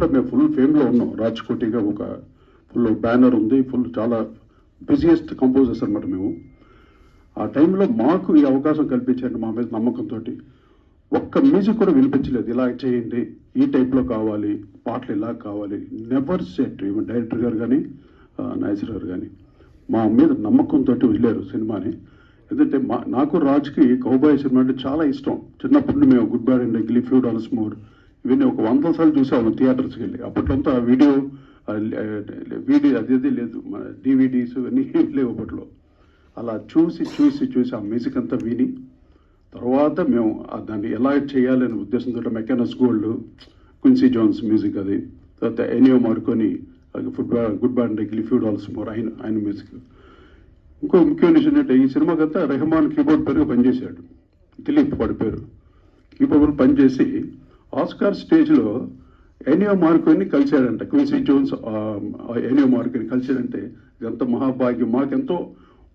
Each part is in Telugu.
అప్పట్లో మేము ఫుల్ ఫేమ్లో ఉన్నాం. రాజ్కోటిగా ఒక ఫుల్ బ్యానర్ ఉంది. ఫుల్ చాలా బిజియెస్ట్ కంపోజర్స్ అనమాట మేము. ఆ టైంలో మాకు ఈ అవకాశం కల్పించండి మా మీద నమ్మకంతో ఒక్క మ్యూజిక్ కూడా వినిపించలేదు. ఇలా చేయండి. ఈ టైప్లో కావాలి. పాటలు ఇలా కావాలి. నెవర్ సెట్ ఈవెన్ డైరెక్టర్ గారు కానీ నాయసర్ గారు కానీ మా మీద నమ్మకంతో వెళ్ళారు సినిమాని. ఎందుకంటే మా నాకు రాజ్కి కౌబాయ్ సినిమా అంటే చాలా ఇష్టం. చిన్నప్పటి నుండి మేము good bad and ugly few dollars more ఇవన్నీ ఒక వంద సార్లు చూసాము థియేటర్స్కి వెళ్ళి. అప్పట్లో వీడియో వీడియో అదేది లేదు. మన డివిడీస్ ఇవన్నీ లేవు అప్పట్లో. అలా చూసి చూసి చూసి ఆ మ్యూజిక్ అంతా విని తర్వాత మేము దాన్ని ఎలా చేయాలనే ఉద్దేశంతో మెకానస్ గోల్డ్ క్విన్సీ జాన్స్ మ్యూజిక్ అది తర్వాత Ennio Morricone football good band Geely few more ఆయన ఆయన మ్యూజిక్. ఇంకో ముఖ్యమైన విషయం ఏంటంటే ఈ సినిమాకంతా రెహమాన్ కీబోర్డ్ పేరుగా పనిచేశాడు. దిలీప్ వాడి పేరు. కీబోర్డ్ పనిచేసి ఆస్కార్ స్టేజ్లో ఎనియో మార్కోని కలిశాడంట. క్విన్సీ జోన్స్ ఎనియో మార్కోని కలిశాడంటే ఇదంతా మహాభాగ్యం. మాకెంతో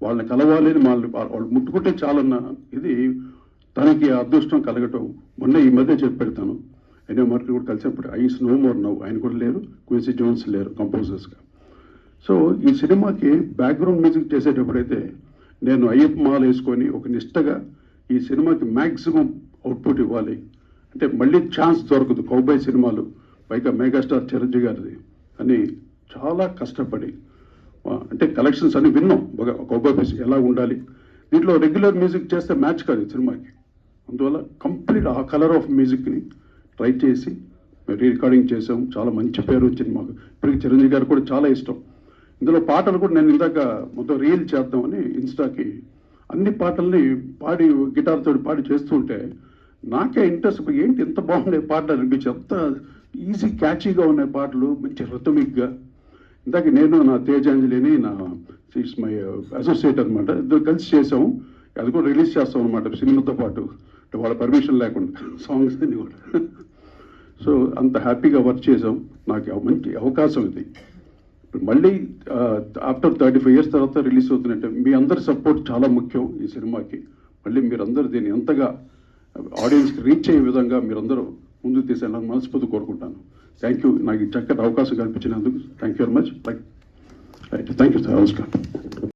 వాళ్ళని కలవాలి అని వాళ్ళు వాళ్ళు ముట్టుకుంటే చాలన్న ఇది తనకి అదృష్టం కలగటం మొన్న ఈ మధ్య చెప్పి పెడతాను. ఎనియో మార్కో కూడా కలిసినప్పుడు ఐస్ నో మోర్ నవ్ ఆయన కూడా లేరు క్విన్సీ జోన్స్ లేరు కంపోజర్స్గా సో ఈ సినిమాకి బ్యాక్గ్రౌండ్ మ్యూజిక్ చేసేటప్పుడైతే నేను అయ్యప్ప మాల వేసుకొని ఒక నిష్టగా ఈ సినిమాకి మ్యాక్సిమం అవుట్పుట్ ఇవ్వాలి. అంటే మళ్ళీ ఛాన్స్ దొరకదు కౌబాయ్ సినిమాలు పైగా మెగాస్టార్ చిరంజీవి గారిది. అని చాలా కష్టపడి అంటే కలెక్షన్స్ అన్ని విన్నాం. కౌబాయ్ పీస్ ఎలా ఉండాలి? దీంట్లో రెగ్యులర్ మ్యూజిక్ చేస్తే మ్యాచ్ కాదు సినిమాకి. అందువల్ల కంప్లీట్ ఆ కలర్ ఆఫ్ మ్యూజిక్ని ట్రై చేసి మేము రికార్డింగ్ చేసాం చాలా మంచి పేరు వచ్చింది మాకు. ఇప్పటికి చిరంజీవి గారు కూడా చాలా ఇష్టం. ఇందులో పాటలు కూడా నేను ఇందాక మొత్తం రీల్ చేద్దామని ఇన్స్టాకి అన్ని పాటల్ని పాడి గిటార్ తోటి పాడి చేస్తుంటే నాకే ఇంట్రెస్ట్ ఏంటి ఎంత బాగుండే పాటలు అనిపించి చెప్తా. ఈజీ క్యాచీగా ఉన్నాయి పాటలు మంచి రిథమిక్గా. ఇందాక నేను నా తేజాంజలిని నా ఇట్స్ మై uh, అసోసియేట్ అనమాట ఇద్దరు కలిసి చేసాము అది కూడా రిలీజ్ చేస్తాం అనమాట సినిమాతో పాటు. అంటే వాళ్ళ పర్మిషన్ లేకుండా సాంగ్స్ అన్ని కూడా. సో అంత హ్యాపీగా వర్క్ చేసాం నాకు మంచి అవకాశం ఇది. మళ్ళీ ఆఫ్టర్ థర్టీ ఫైవ్ ఇయర్స్ తర్వాత రిలీజ్ అవుతున్నట్టే మీ అందరి సపోర్ట్ చాలా ముఖ్యం ఈ సినిమాకి. మళ్ళీ మీరందరూ దీన్ని ఎంతగా ఆడియన్స్కి రీచ్ అయ్యే విధంగా మీరందరూ ముందుకు తీసేయాలని మనస్ఫూర్తి కోరుకుంటాను. థ్యాంక్ యూ నాకు ఈ చక్కటి అవకాశం కల్పించినందుకు thank you very much right thank you sir నమస్కారం